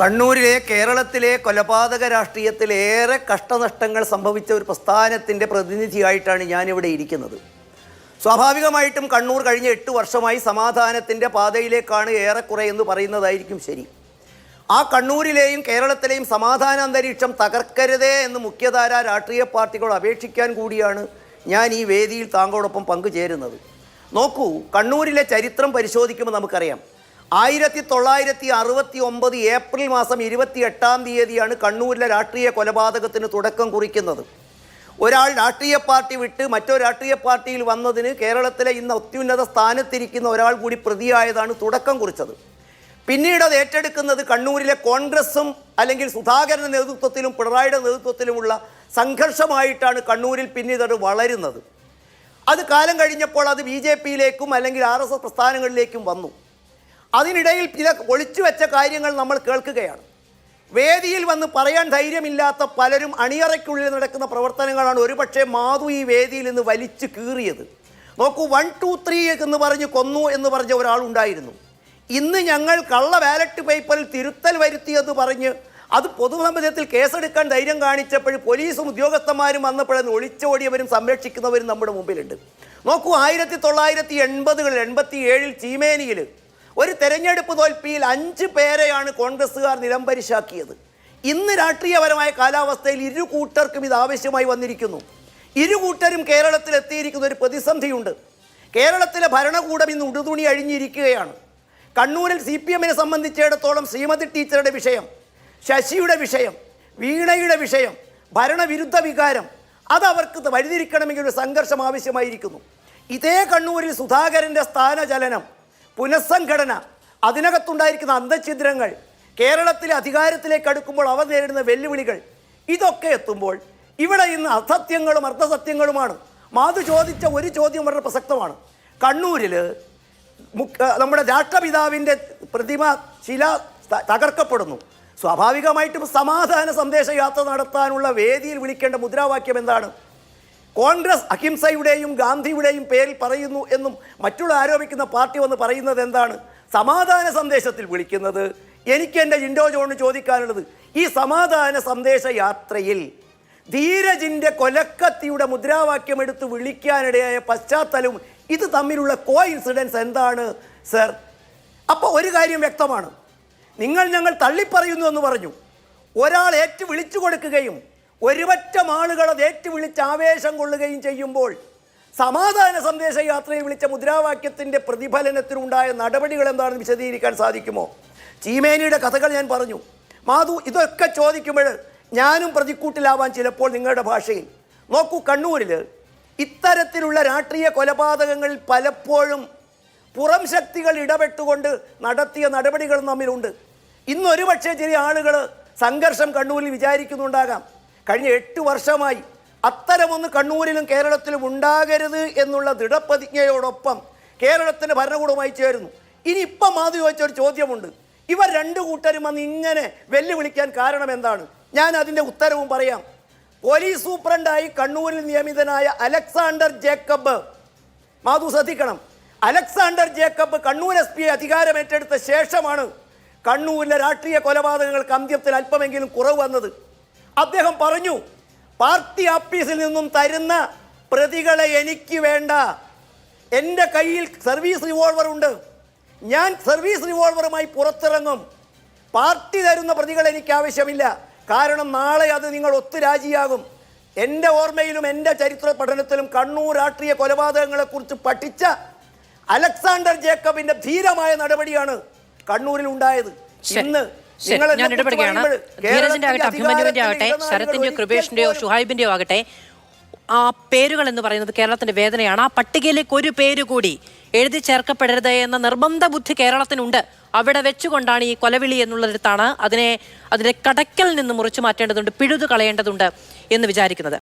കണ്ണൂരിലെ കേരളത്തിലെ കൊലപാതക രാഷ്ട്രീയത്തിൽ ഏറെ കഷ്ടനഷ്ടങ്ങൾ സംഭവിച്ച ഒരു പ്രസ്ഥാനത്തിന്റെ പ്രതിനിധിയായിട്ടാണ് ഞാനിവിടെ ഇരിക്കുന്നത്. സ്വാഭാവികമായിട്ടും കണ്ണൂർ കഴിഞ്ഞ എട്ട് വർഷമായി സമാധാനത്തിന്റെ പാതയിലേക്കാണ് ഏറെക്കുറെ എന്ന് പറയുന്നതായിരിക്കും ശരി. ആ കണ്ണൂരിലെയും കേരളത്തിലെയും സമാധാന അന്തരീക്ഷം തകർക്കരുതേ എന്ന് മുഖ്യധാര രാഷ്ട്രീയ പാർട്ടികൾ അപേക്ഷിക്കാൻ കൂടിയാണ് ഞാൻ ഈ വേദിയിൽ താങ്കളോടൊപ്പം പങ്കുചേരുന്നത്. നോക്കൂ കണ്ണൂരിലെ ചരിത്രം പരിശോധിക്കുമ്പോൾ നമുക്കറിയാം. ആയിരത്തി തൊള്ളായിരത്തി അറുപത്തി ഒമ്പത് ഏപ്രിൽ മാസം ഇരുപത്തി എട്ടാം തീയതിയാണ് കണ്ണൂരിലെ രാഷ്ട്രീയ കൊലപാതകത്തിന് തുടക്കം കുറിക്കുന്നത്. ഒരാൾ രാഷ്ട്രീയ പാർട്ടി വിട്ട് മറ്റൊരു രാഷ്ട്രീയ പാർട്ടിയിൽ വന്നതിന് കേരളത്തിലെ ഇന്ന് അത്യുന്നത സ്ഥാനത്തിരിക്കുന്ന ഒരാൾ കൂടി പ്രതിയായതാണ് തുടക്കം കുറിച്ചത്. പിന്നീട് അത് ഏറ്റെടുക്കുന്നത് കണ്ണൂരിലെ കോൺഗ്രസും അല്ലെങ്കിൽ സുധാകരന്റെ നേതൃത്വത്തിലും പിണറായിയുടെ നേതൃത്വത്തിലുമുള്ള സംഘർഷമായിട്ടാണ് കണ്ണൂരിൽ പിന്നീട് വളരുന്നത്. അത് കാലം കഴിഞ്ഞപ്പോൾ അത് ബി ജെ പിയിലേക്കും അല്ലെങ്കിൽ ആർ എസ് എസ് പ്രസ്ഥാനങ്ങളിലേക്കും വന്നു. അതിനിടയിൽ ചില ഒളിച്ചു വെച്ച കാര്യങ്ങൾ നമ്മൾ കേൾക്കുകയാണ്. വേദിയിൽ വന്ന് പറയാൻ ധൈര്യമില്ലാത്ത പലരും അണിയറയ്ക്കുള്ളിൽ നടക്കുന്ന പ്രവർത്തനങ്ങളാണ് ഒരുപക്ഷെ മാധു ഈ വേദിയിൽ നിന്ന് വലിച്ചു കീറിയത്. നോക്കൂ വൺ ടു ത്രീ എന്ന് പറഞ്ഞ് കൊന്നു എന്ന് പറഞ്ഞ ഒരാളുണ്ടായിരുന്നു ഇന്ന് ഞങ്ങൾ കള്ള ബാലറ്റ് പേപ്പറിൽ തിരുത്തൽ വരുത്തിയെന്ന് പറഞ്ഞ് അത് പൊതുസമ്മതത്തിൽ കേസെടുക്കാൻ ധൈര്യം കാണിച്ചപ്പോൾ പോലീസും ഉദ്യോഗസ്ഥന്മാരും വന്നപ്പോഴെന്ന് ഒളിച്ചോടിയവരും സംരക്ഷിക്കുന്നവരും നമ്മുടെ മുമ്പിലുണ്ട്. നോക്കൂ ആയിരത്തി തൊള്ളായിരത്തി എൺപതുകളിൽ എൺപത്തി ഏഴിൽ ചീമേനിയിൽ ഒരു തെരഞ്ഞെടുപ്പ് തോൽപ്പിയിൽ അഞ്ച് പേരെയാണ് കോൺഗ്രസ്സുകാർ നിലംപരിശാക്കിയത്. ഇന്ന് രാഷ്ട്രീയപരമായ കാലാവസ്ഥയിൽ ഇരു കൂട്ടർക്കും ഇത് ആവശ്യമായി വന്നിരിക്കുന്നു. ഇരു കൂട്ടരും കേരളത്തിൽ എത്തിയിരിക്കുന്ന ഒരു പ്രതിസന്ധിയുണ്ട്. കേരളത്തിലെ ഭരണകൂടം ഇന്ന് ഉടുതുണി അഴിഞ്ഞിരിക്കുകയാണ്. കണ്ണൂരിൽ സി പി എമ്മിനെ സംബന്ധിച്ചിടത്തോളം ശ്രീമതി ടീച്ചറുടെ വിഷയം ശശിയുടെ വിഷയം വീണയുടെ വിഷയം ഭരണവിരുദ്ധ വികാരം അത് അവർക്ക് വഴിതിരിക്കണമെങ്കിൽ ഒരു സംഘർഷം ആവശ്യമായിരിക്കുന്നു. ഇതേ കണ്ണൂരിൽ സുധാകരന്റെ സ്ഥാനചലനം പുനഃസംഘടന. അതിനകത്തുണ്ടായിരിക്കുന്ന അന്തഛിദ്രങ്ങൾ കേരളത്തിലെ അധികാരത്തിലേക്ക് അടുക്കുമ്പോൾ അവർ നേരിടുന്ന വെല്ലുവിളികൾ ഇതൊക്കെ എത്തുമ്പോൾ ഇവിടെ ഇന്ന് അസത്യങ്ങളും അർദ്ധസത്യങ്ങളുമാണ് മാധു ചോദിച്ച ഒരു ചോദ്യം വളരെ പ്രസക്തമാണ്. കണ്ണൂരിൽ നമ്മുടെ രാഷ്ട്രപിതാവിന്റെ പ്രതിമ ശില തകർക്കപ്പെടുന്നു. സ്വാഭാവികമായിട്ടും സമാധാന സന്ദേശ യാത്ര നടത്താനുള്ള വേദിയിൽ വിളിക്കേണ്ട മുദ്രാവാക്യം എന്താണ്? കോൺഗ്രസ് അഹിംസയുടെയും ഗാന്ധിയുടെയും പേരിൽ പറയുന്നു എന്നും മറ്റുള്ള ആരോപിക്കുന്ന പാർട്ടി വന്ന് പറയുന്നത് എന്താണ്? സമാധാന സന്ദേശത്തിൽ വിളിക്കുന്നത്. എനിക്ക് എന്റെ ജിൻഡോ ജോണ് ചോദിക്കാനുള്ളത്. ഈ സമാധാന സന്ദേശ യാത്രയിൽ ധീരജിന്റെ കൊലക്കത്തിയുടെ മുദ്രാവാക്യം എടുത്ത് വിളിക്കാനിടയായ പശ്ചാത്തലവും ഇത് തമ്മിലുള്ള കോ ഇൻസിഡൻസ് എന്താണ് സർ അപ്പോൾ ഒരു കാര്യം വ്യക്തമാണ്. നിങ്ങൾ ഞങ്ങൾ തള്ളിപ്പറയുന്നു എന്ന് പറഞ്ഞു. ഒരാൾ ഏറ്റു വിളിച്ചു കൊടുക്കുകയും ഒരുപറ്റം ആളുകൾ അത് ഏറ്റുവിളിച്ച് ആവേശം കൊള്ളുകയും ചെയ്യുമ്പോൾ സമാധാന സന്ദേശ യാത്രയെ വിളിച്ച മുദ്രാവാക്യത്തിന്റെ പ്രതിഫലനത്തിനുണ്ടായ നടപടികൾ എന്താണെന്ന് വിശദീകരിക്കാൻ സാധിക്കുമോ? ചീമേനിയുടെ കഥകൾ ഞാൻ പറഞ്ഞു. മാധു ഇതൊക്കെ ചോദിക്കുമ്പോൾ ഞാനും പ്രതിക്കൂട്ടിലാവാൻ ചിലപ്പോൾ നിങ്ങളുടെ ഭാഷയിൽ. നോക്കൂ കണ്ണൂരിൽ ഇത്തരത്തിലുള്ള രാഷ്ട്രീയ കൊലപാതകങ്ങളിൽ പലപ്പോഴും പുറം ശക്തികൾ ഇടപെട്ടുകൊണ്ട് നടത്തിയ നടപടികൾ തമ്മിലുണ്ട്. ഇന്നൊരു പക്ഷേ ചില ആളുകൾ സംഘർഷം കണ്ണൂരിൽ വിചാരിക്കുന്നുണ്ടാകാം. കഴിഞ്ഞ എട്ട് വർഷമായി അത്തരമൊന്ന് കണ്ണൂരിലും കേരളത്തിലും ഉണ്ടാകരുത് എന്നുള്ള ദൃഢപ്രതിജ്ഞയോടൊപ്പം കേരളത്തിന്റെ ഭരണകൂടവുമായി ചേരുന്നു. ഇനി ഇപ്പം മാധു ചോദിച്ച ഒരു ചോദ്യമുണ്ട്. ഇവർ രണ്ട് കൂട്ടരും ഇങ്ങനെ വെല്ലുവിളിക്കാൻ കാരണം എന്താണ്? ഞാൻ അതിന്റെ ഉത്തരവും പറയാം. പോലീസ് സൂപ്രണ്ടായി കണ്ണൂരിൽ നിയമിതനായ അലക്സാണ്ടർ ജേക്കബ്. മാധു ശ്രദ്ധിക്കണം. അലക്സാണ്ടർ ജേക്കബ് കണ്ണൂർ എസ് പി അധികാരമേറ്റെടുത്ത ശേഷമാണ് കണ്ണൂരിലെ രാഷ്ട്രീയ കൊലപാതകങ്ങൾക്ക് അന്ത്യത്തിൽ അല്പമെങ്കിലും കുറവ് വന്നത്. അദ്ദേഹം പറഞ്ഞു പാർട്ടി ഓഫീസിൽ നിന്നും തരുന്ന പ്രതികളെ എനിക്ക് വേണ്ട. എന്റെ കയ്യിൽ സർവീസ് റിവോൾവർ ഉണ്ട്. ഞാൻ സർവീസ് റിവോൾവറുമായി പുറത്തിറങ്ങും. പാർട്ടി തരുന്ന പ്രതികൾ എനിക്ക് ആവശ്യമില്ല. കാരണം നാളെ അത് നിങ്ങൾ ഒത്തു രാജിയാകും എന്റെ ഓർമ്മയിലും എന്റെ ചരിത്ര പഠനത്തിലും കണ്ണൂർ രാഷ്ട്രീയ കൊലപാതകങ്ങളെക്കുറിച്ച് പഠിച്ച അലക്സാണ്ടർ ജേക്കബിന്റെ ധീരമായ നടപടിയാണ് കണ്ണൂരിൽ ഉണ്ടായത്. ഇന്ന് ഞാൻ ഇടപെടുകയാണ് ധീരജിന്റെ ആകട്ടെ അഭിമന്യുവിന്റെ ആകട്ടെ ശരത്തിന്റെയോ കൃപേഷിന്റെയോ ഷുഹൈബിന്റെയോ ആകട്ടെ ആ പേരുകൾ എന്ന് പറയുന്നത് കേരളത്തിന്റെ വേദനയാണ്. ആ പട്ടികയിലേക്ക് ഒരു പേര് കൂടി എഴുതി ചേർക്കപ്പെടരുത് എന്ന നിർബന്ധ ബുദ്ധി കേരളത്തിനുണ്ട്. അവിടെ വെച്ചുകൊണ്ടാണ് ഈ കൊലവിളി എന്നുള്ളിടത്താണ് അതിനെ അതിന്റെ കടക്കൽ നിന്ന് മുറിച്ചു മാറ്റേണ്ടതുണ്ട് പിഴുതു കളയേണ്ടതുണ്ട് എന്ന് വിചാരിക്കുന്നത്.